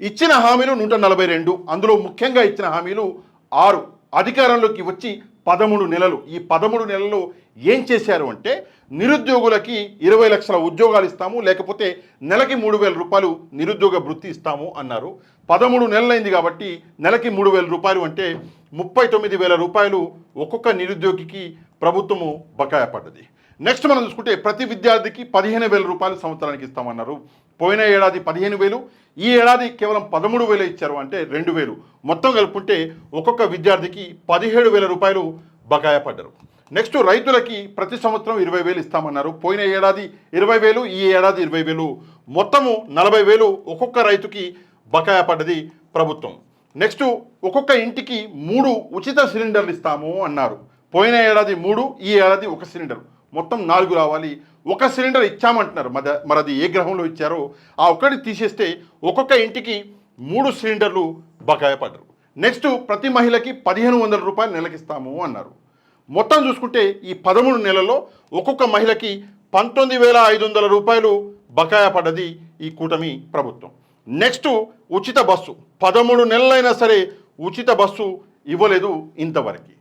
ఇచ్చిన హామీలు నూట నలభై రెండు. అందులో ముఖ్యంగా ఇచ్చిన హామీలు ఆరు. అధికారంలోకి వచ్చి పదమూడు నెలలు. ఈ పదమూడు నెలలు ఏం చేశారు అంటే నిరుద్యోగులకి ఇరవై లక్షల ఉద్యోగాలు ఇస్తాము లేకపోతే నెలకి మూడు వేల రూపాయలు నిరుద్యోగ వృత్తి ఇస్తాము అన్నారు. పదమూడు నెలలైంది కాబట్టి నెలకి మూడు వేల రూపాయలు అంటే ముప్పై తొమ్మిది వేల రూపాయలు ఒక్కొక్క నిరుద్యోగికి ప్రభుత్వము బకాయపడ్డది నెక్స్ట్ మనం చూసుకుంటే ప్రతి విద్యార్థికి పదిహేను వేల రూపాయలు సంవత్సరానికి ఇస్తామన్నారు. పోయిన ఏడాది పదిహేను వేలు ఈ ఏడాది కేవలం పదమూడు వేలు ఇచ్చారు అంటే రెండు వేలు. మొత్తం కలుపుకుంటే ఒక్కొక్క విద్యార్థికి పదిహేడు వేల రూపాయలు బకాయ పడ్డారు నెక్స్ట్ రైతులకి ప్రతి సంవత్సరం ఇరవై వేలు ఇస్తామన్నారు. పోయిన ఏడాది ఇరవై వేలు ఈ ఏడాది ఇరవై వేలు. మొత్తము నలభై వేలు ఒక్కొక్క రైతుకి బకాయ పడ్డది ప్రభుత్వం. నెక్స్ట్ ఒక్కొక్క ఇంటికి మూడు ఉచిత సిలిండర్లు ఇస్తాము అన్నారు. పోయిన ఏడాది మూడు ఈ ఏడాది ఒక సిలిండర్. మొత్తం నాలుగు రావాలి. ఒక సిలిండర్ ఇచ్చామంటున్నారు. మద మరి అది ఏ గ్రహంలో ఇచ్చారో ఆ ఒకటి తీసేస్తే ఒక్కొక్క ఇంటికి మూడు సిలిండర్లు బకాయి పడ్డారు నెక్స్ట్ ప్రతి మహిళకి పదిహేను వందల రూపాయలు నెలకిస్తాము అన్నారు. మొత్తం చూసుకుంటే ఈ పదమూడు నెలల్లో ఒక్కొక్క మహిళకి పంతొమ్మిది వేల ఐదు వందల రూపాయలు బకాయి పడ్డది ఈ కూటమి ప్రభుత్వం. నెక్స్ట్ ఉచిత బస్సు. పదమూడు నెలలైనా సరే ఉచిత బస్సు ఇవ్వలేదు ఇంతవరకు.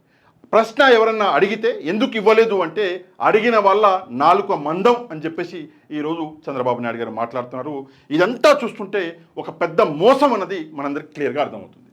ప్రశ్న ఎవరన్నా అడిగితే ఎందుకు ఇవ్వలేదు అంటే అడిగిన వల్ల నాలుక మందం అని చెప్పేసి ఈరోజు చంద్రబాబు నాయుడు గారు మాట్లాడుతున్నారు. ఇదంతా చూస్తుంటే ఒక పెద్ద మోసం అన్నది మనందరికి క్లియర్గా అర్థమవుతుంది.